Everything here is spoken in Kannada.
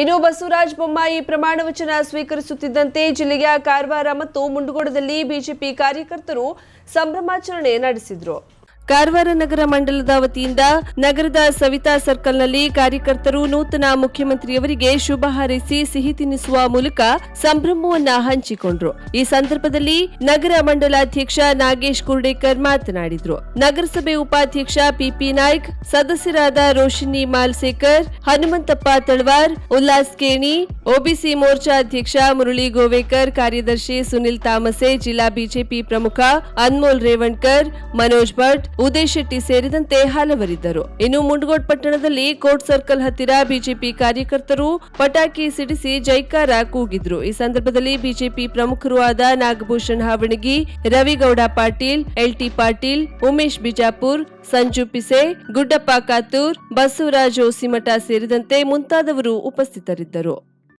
ಇನ್ನು ಬಸವರಾಜ ಬೊಮ್ಮಾಯಿ ಪ್ರಮಾಣ ವಚನ ಸ್ವೀಕರಿಸುತ್ತಿದ್ದಂತೆ ಜಿಲ್ಲೆಯ ಕಾರವಾರ ಮತ್ತು ಮುಂಡಗೋಡದಲ್ಲಿ ಬಿಜೆಪಿ ಕಾರ್ಯಕರ್ತರು ಸಂಭ್ರಮಾಚರಣೆ ನಡೆಸಿದ್ರು. ಕಾರವಾರ ನಗರ ಮಂಡಲದ ವತಿಯಿಂದ ನಗರದ ಸವಿತಾ ಸರ್ಕಲ್ನಲ್ಲಿ ಕಾರ್ಯಕರ್ತರು ನೂತನ ಮುಖ್ಯಮಂತ್ರಿಯವರಿಗೆ ಶುಭ ಹಾರೈಸಿ ಸಿಹಿ ತಿನ್ನಿಸುವ ಮೂಲಕ ಸಂಭ್ರಮವನ್ನ ಹಂಚಿಕೊಂಡ್ರು. ಈ ಸಂದರ್ಭದಲ್ಲಿ ನಗರ ಮಂಡಲಾಧ್ಯಕ್ಷ ನಾಗೇಶ್ ಕುರ್ಡೇಕರ್ ಮಾತನಾಡಿದ್ರು. ನಗರಸಭೆ ಉಪಾಧ್ಯಕ್ಷ ಪಿಪಿ ನಾಯ್ಕ್, ಸದಸ್ಯರಾದ ರೋಶಿನಿ ಮಾಲ್ಸೇಕರ್, ಹನುಮಂತಪ್ಪ ತಳವಾರ್, ಉಲ್ಲಾಸ್ ಕೇಣಿ, ಒಬಿಸಿ ಮೋರ್ಚಾ ಅಧ್ಯಕ್ಷ ಮುರಳಿ ಗೋವೇಕರ್, ಕಾರ್ಯದರ್ಶಿ ಸುನಿಲ್ ತಾಮಸೆ, ಜಿಲ್ಲಾ ಬಿಜೆಪಿ ಪ್ರಮುಖ ಅನ್ಮೋಲ್ ರೇವಣ್ಕರ್, ಮನೋಜ್ ಭಟ್ ಉದಯ್ ಶೆಟ್ಟಿ ಸೇರಿದಂತೆ ಹಲವರಿದ್ದರು. ಇನ್ನು ಮುಂಡಗೋಡ್ ಪಟ್ಟಣದಲ್ಲಿ ಕೋರ್ಟ್ ಸರ್ಕಲ್ ಹತ್ತಿರ ಬಿಜೆಪಿ ಕಾರ್ಯಕರ್ತರು ಪಟಾಕಿ ಸಿಡಿಸಿ ಜೈಕಾರ ಕೂಗಿದ್ರು. ಈ ಸಂದರ್ಭದಲ್ಲಿ ಬಿಜೆಪಿ ಪ್ರಮುಖರು ಆದ ನಾಗಭೂಷಣ್ ಹಾವಣಗಿ, ರವಿಗೌಡ ಪಾಟೀಲ್ ಎಲ್ಟಿ ಪಾಟೀಲ್, ಉಮೇಶ್ ಬಿಜಾಪುರ್, ಸಂಜು ಪಿಸೆ, ಗುಡ್ಡಪ್ಪ ಕಾತೂರ್, ಬಸವರಾಜ್ ಓಸಿಮಠ ಸೇರಿದಂತೆ ಮುಂತಾದವರು ಉಪಸ್ಥಿತರಿದ್ದರು.